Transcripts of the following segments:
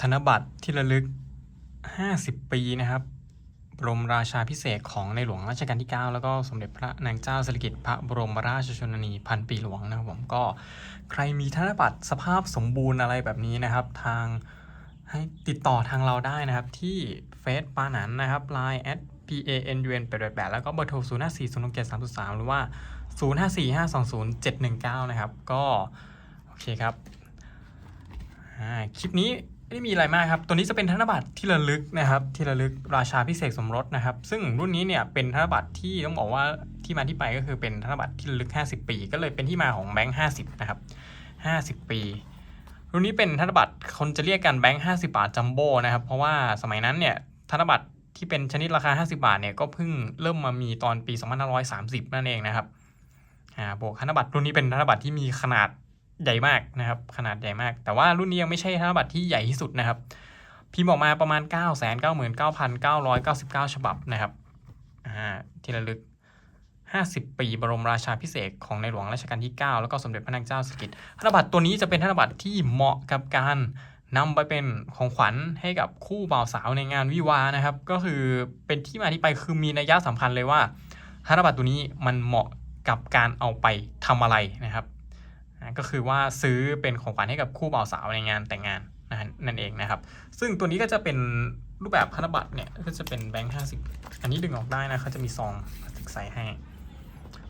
ธนบัตรที่ระลึก 50 ปีนะครับบรมราชาพิเศษของในหลวงรัชกาลที่ 9 แล้วก็สมเด็จพระนางเจ้าสิริกิติ์พระบรมราชชนนีพันปีหลวงนะครับผมก็ใครมีธนบัตรสภาพสมบูรณ์อะไรแบบนี้นะครับ ทางให้ติดต่อทางเราได้นะครับที่เฟซปานันนะครับ Line at p a n u n 8 8แปดแล้วก็เบอร์โทร0 5 4 0 6 7 3 3หรือว่า0 5 4 5 2 0 7 1 9นะครับ ก็ โอเคครับคลิปนี้ ไม่ได้มีอะไรมากครับ ตัวนี้จะเป็นธนบัตรที่ระลึกนะครับ ที่ระลึกราชาพิเศษสมรสนะครับ ซึ่งรุ่นนี้เนี่ยเป็นธนบัตรที่ต้องบอกว่าที่มาที่ไปก็คือเป็นธนบัตรที่ระลึก 50 ปี ก็เลยเป็นที่มาของแบงค์50 นะครับ 50 ปี รุ่นนี้เป็นธนบัตรคนจะเรียกกันแบงค์50 บาทจัมโบ้นะครับ เพราะว่าสมัยนั้นเนี่ยธนบัตรที่เป็นชนิดราคา 50 บาทเนี่ยก็เพิ่งเริ่มมามีตอนปี 2530 นั่นเองนะครับ อ่า บวกธนบัตรรุ่นนี้เป็นธนบัตรที่มีขนาด ใหญ่มากนะครับ ขนาดใหญ่มาก แต่ว่ารุ่นนี้ยังไม่ใช่ธนบัตรที่ใหญ่ที่สุดนะครับ พิมพ์ออกมาประมาณ 9 9 9 9 9 9 ฉบับนะครับที่ระลึก 50 ปีบรมราชาพิเศษของในหลวงรัชกาลที่ 9 แล้วก็สมเด็จพระนางเจ้าสิริกิติ์ธนบัตรตัวนี้จะเป็นธนบัตรที่เหมาะกับการนำไปเป็นของขวัญให้กับคู่บ่าวสาวในงานวิวาห์นะครับ ก็คือเป็นที่มาที่ไปคือมีนัยยะสำคัญเลยว่าธนบัตรตัวนี้มันเหมาะกับการเอาไปทำอะไรนะครับ ก็คือว่าซื้อเป็นของขวัญให้กับคู่บ่าวสาวในงานแต่งงานนะฮะนั่นเองนะครับ ซึ่งตัวนี้ก็จะเป็นรูปแบบธนบัตรเนี่ยก็จะเป็นแบงค์ห้าสิบอันนี้ดึงออกได้นะเขาจะมีซองพลาสติกใส่ให้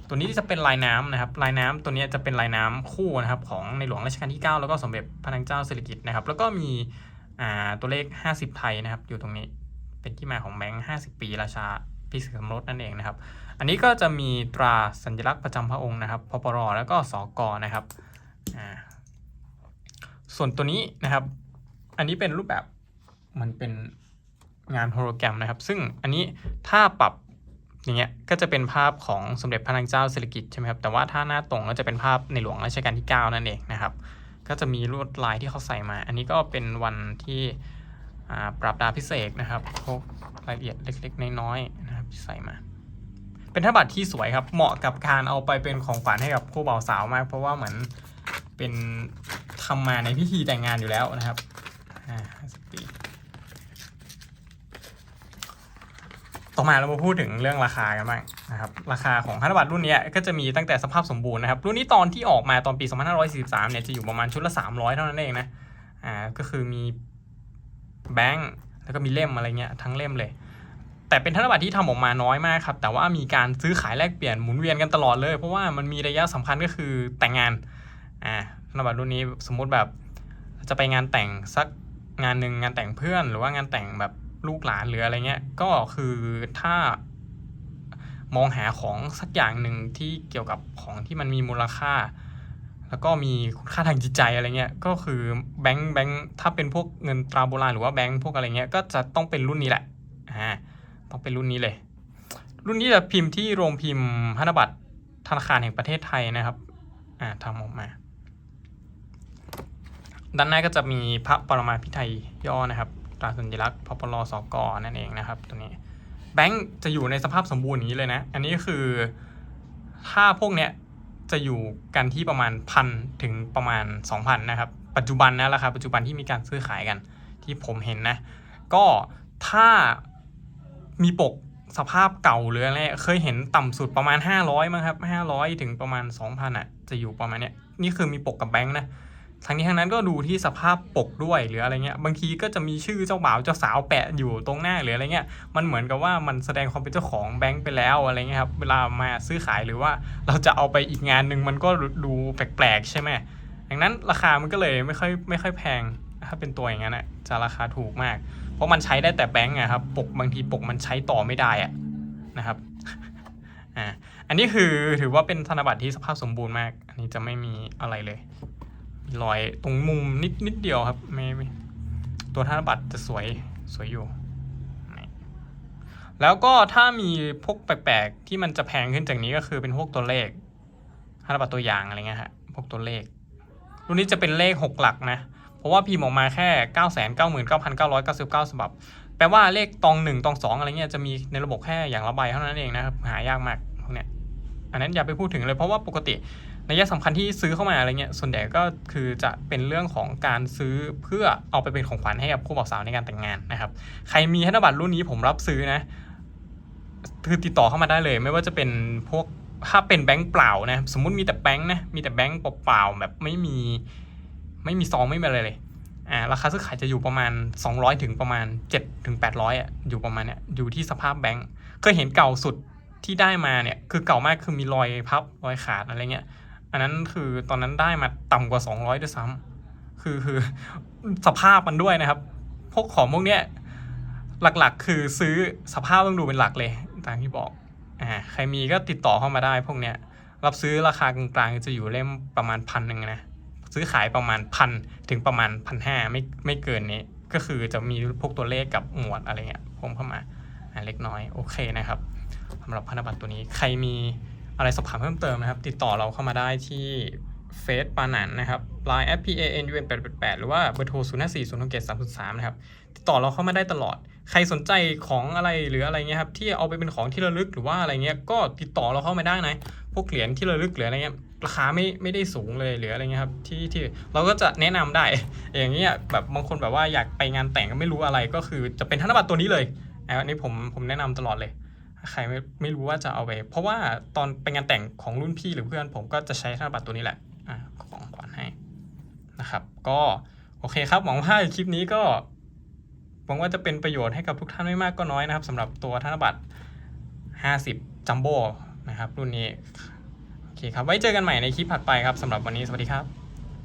ตัวนี้จะเป็นลายน้ำนะครับ ลายน้ำตัวนี้จะเป็นลายน้ำคู่นะครับของในหลวงรัชกาลที่ 9 แล้วก็สมเด็จพระนางเจ้าสิริกิติ์นะครับ แล้วก็มีอ่าตัวเลข 50 ไทยนะครับ อยู่ตรงนี้เป็นที่มาของแบงค์50 ปีราชาพิเศษสมรสนั่นเองนะครับ อันนี้ก็จะมีตราสัญลักษณ์ประจำพระองค์นะครับพปรแล้วก็สกนะครับส่วนตัวนี้นะครับ อันนี้เป็นรูปแบบมันเป็นงานโฮโลแกรมนะครับ ซึ่งอันนี้ถ้าปรับอย่างเงี้ยก็จะเป็นภาพของสมเด็จพระนางเจ้าสิริกิติ์ใช่ไหมครับแต่ว่าถ้าหน้าตรงก็จะเป็นภาพในหลวงรัชกาลที่ 9 นั่นเองนะครับ ก็จะมีลวดลายที่เขาใส่มา อันนี้ก็เป็นวันที่ปรับดาพิเศษนะครับพวกรายละเอียดเล็กๆ น้อยๆนะครับที่ใส่มา เป็นธนบัตรที่สวยครับ เหมาะกับการเอาไปเป็นของขวัญให้กับคู่บ่าวสาวมาก เพราะว่าเหมือนเป็นทำมาในพิธีแต่งงานอยู่แล้วนะครับอ่า50ปีต่อมาเรามาพูดถึงเรื่องราคากันบ้างนะครับ ราคาของธนบัตรรุ่นนี้ก็จะมีตั้งแต่สภาพสมบูรณ์นะครับ รุ่นนี้ตอนที่ออกมาตอนปี 2543 เนี่ยจะอยู่ประมาณชุดละ 300 เท่านั้นเองนะ อ่า ก็คือมีแบงค์แล้วก็มีเล่มอะไรเงี้ยทั้งเล่มเลย แต่เป็นธนบัตรที่ทำออกมาน้อยมากครับ แต่ว่ามีการซื้อขายแลกเปลี่ยนหมุนเวียนกันตลอดเลย เพราะว่ามันมีระยะสำคัญก็คือแต่งงาน อ่า ธนบัตรรุ่นนี้สมมุติแบบ จะไปงานแต่งสักงานหนึ่งงานแต่งเพื่อน หรือว่างานแต่งแบบลูกหลานหรืออะไรเงี้ย ก็คือถ้ามองหาของสักอย่างหนึ่งที่เกี่ยวกับของที่มันมีมูลค่า แล้วก็มีคุณค่าทางจิตใจอะไรเงี้ย ก็คือแบงค์แบงค์ถ้าเป็นพวกเงินตราโบราณหรือว่าแบงค์พวกอะไรเงี้ย ก็จะต้องเป็นรุ่นนี้แหละ อ่า ต้องเป็นรุ่นนี้เลย รุ่นนี้จะพิมพ์ที่โรงพิมพ์ธนบัตรธนาคารแห่งประเทศไทยนะครับอ่าทำออกมา ด้านหน้าก็จะมีพระปรมาภิไธยย่อนะครับตราสัญลักษณ์พปรสกนั่นเองนะครับตัวนี้แบงค์จะอยู่ในสภาพสมบูรณ์อย่างนี้เลยนะ อันนี้คือถ้าพวกเนี้ยจะอยู่กันที่ประมาณพันถึงประมาณ 2,000นะครับ ปัจจุบันนะราคาปัจจุบันที่มีการซื้อขายกันที่ผมเห็นนะ ก็ถ้า มีปกสภาพเก่าหรืออะไรเคยเห็นต่ำสุดประมาณ 500มั้งครับ500 ถึงประมาณ 2,000อะจะอยู่ประมาณเนี้ยนี่คือมีปกกับแบงค์นะทั้งนี้ทั้งนั้นก็ดูที่สภาพปกด้วยหรืออะไรเงี้ยบางทีก็จะมีชื่อเจ้าบ่าวเจ้าสาวแปะอยู่ตรงหน้าหรืออะไรเงี้ยมันเหมือนกับว่ามันแสดงความเป็นเจ้าของแบงค์ไปแล้วอะไรเงี้ยครับเวลามาซื้อขายหรือว่าเราจะเอาไปอีกงานหนึ่งมันก็ดูแปลกๆใช่ไหมดังนั้นราคามันก็เลยไม่ค่อยไม่ค่อยแพง ถ้าเป็นตัวอย่างนั้นอะจะราคาถูกมาก เพราะมันใช้ได้แต่แบงค์อะครับปกบางทีปกมันใช้ต่อไม่ได้อะนะครับอ่าอันนี้คือถือว่าเป็นธนบัตรที่สภาพสมบูรณ์มาก อันนี้จะไม่มีอะไรเลยมีรอยตรงมุมนิดนิดเดียวครับไม่ไม่ตัวธนบัตรจะสวยสวยอยู่ แล้วก็ถ้ามีพวกแปลกๆที่มันจะแพงขึ้นจากนี้ก็คือเป็นพวกตัวเลขธนบัตรตัวอย่างอะไรเงี้ยฮะพวกตัวเลข รุ่นนี้จะเป็นเลขหกหลักนะ เพราะว่าพิมพ์ออกมาแค่เก้าแสนเก้าหมื่นเก้าพันเก้าร้อยเก้าสิบเก้าฉบับ แปลว่าเลขตองหนึ่งตองสองอะไรเงี้ยจะมีในระบบแค่อย่างละใบเท่านั้นเองนะครับ หายากมากพวกเนี้ย อันนั้นอย่าไปพูดถึงเลยเพราะว่าปกตินัยสำคัญที่ซื้อเข้ามาอะไรเงี้ย ส่วนใหญ่ก็คือจะเป็นเรื่องของการซื้อเพื่อเอาไปเป็นของขวัญให้กับคู่บ่าวสาวในการแต่งงานนะครับ ใครมีธนบัตรรุ่นนี้ผมรับซื้อนะคือติดต่อเข้ามาได้เลย ไม่ว่าจะเป็นพวกถ้าเป็นแบงค์เปล่านะ สมมุติมีแต่แบงค์นะ มีแต่แบงค์เปล่าๆแบบไม่มี ไม่มีซองไม่มีอะไรเลยอ่าราคาซื้อขายจะอยู่ประมาณ 200 ถึงประมาณ 7 ถึง 800อะอยู่ประมาณเนี้ยอยู่ที่สภาพแบงค์เคยเห็นเก่าสุดที่ได้มาเนี่ยคือเก่ามากคือมีรอยพับรอยขาดอะไรเงี้ย อันนั้นคือตอนนั้นได้มาต่ำกว่า 200 ด้วยซ้ำคือคือสภาพมันด้วยนะครับ พวกของพวกเนี้ยหลักๆ คือซื้อสภาพต้องดูเป็นหลักเลยตามที่บอกอ่าใครมีก็ติดต่อเข้ามาได้พวกเนี้ยรับซื้อราคากลางๆจะอยู่เล่มประมาณพันหนึ่งนะ ซื้อขายประมาณพันถึงประมาณพันห้าไม่ไม่เกินนี้ ก็คือจะมีพวกตัวเลขกับหมวดอะไรเงี้ยพิ่มเข้ามาเล็กน้อยโอเคนะครับสำหรับพันธบัตรตัวนี้ใครมีอะไรสอบถามเพิ่มเติมนะครับ ติดต่อเราเข้ามาได้ที่เฟซปานันนะครับ line f p a n u n 8 8หรือว่าเบอร์โทร 0 5 4 0 6 7 3 3 นะครับ ติดต่อเราเข้ามาได้ตลอด ใครสนใจของอะไรหรืออะไรเงี้ยครับ ที่เอาไปเป็นของที่ระลึกหรือว่าอะไรเงี้ย ก็ติดต่อเราเข้ามาได้นะ พวกเหรียญที่ระลึกหรืออะไรเงี้ย ราคาไม่ไม่ได้สูงเลยหรืออะไรเงี้ยครับที่ที่เราก็จะแนะนำได้ อย่างเงี้ยแบบบางคนแบบว่าอยากไปงานแต่งก็ไม่รู้อะไรก็คือจะเป็นธนบัตรตัวนี้เลยอันนี้ผมผมแนะนำตลอดเลยถ้าใครไม่ไม่รู้ว่าจะเอาไป เพราะว่าตอนไปงานแต่งของรุ่นพี่หรือเพื่อนผมก็จะใช้ธนบัตรตัวนี้แหละอะของขวัญให้นะครับ ก็โอเคครับหวังว่าคลิปนี้ก็หวังว่าจะเป็นประโยชน์ให้กับทุกท่านไม่มากก็น้อยนะครับสำหรับตัวธนบัตร 50 จัมโบ้นะครับรุ่นนี้ โอเคครับ ไว้เจอกันใหม่ในคลิปถัดไปครับสำหรับวันนี้สวัสดีครับ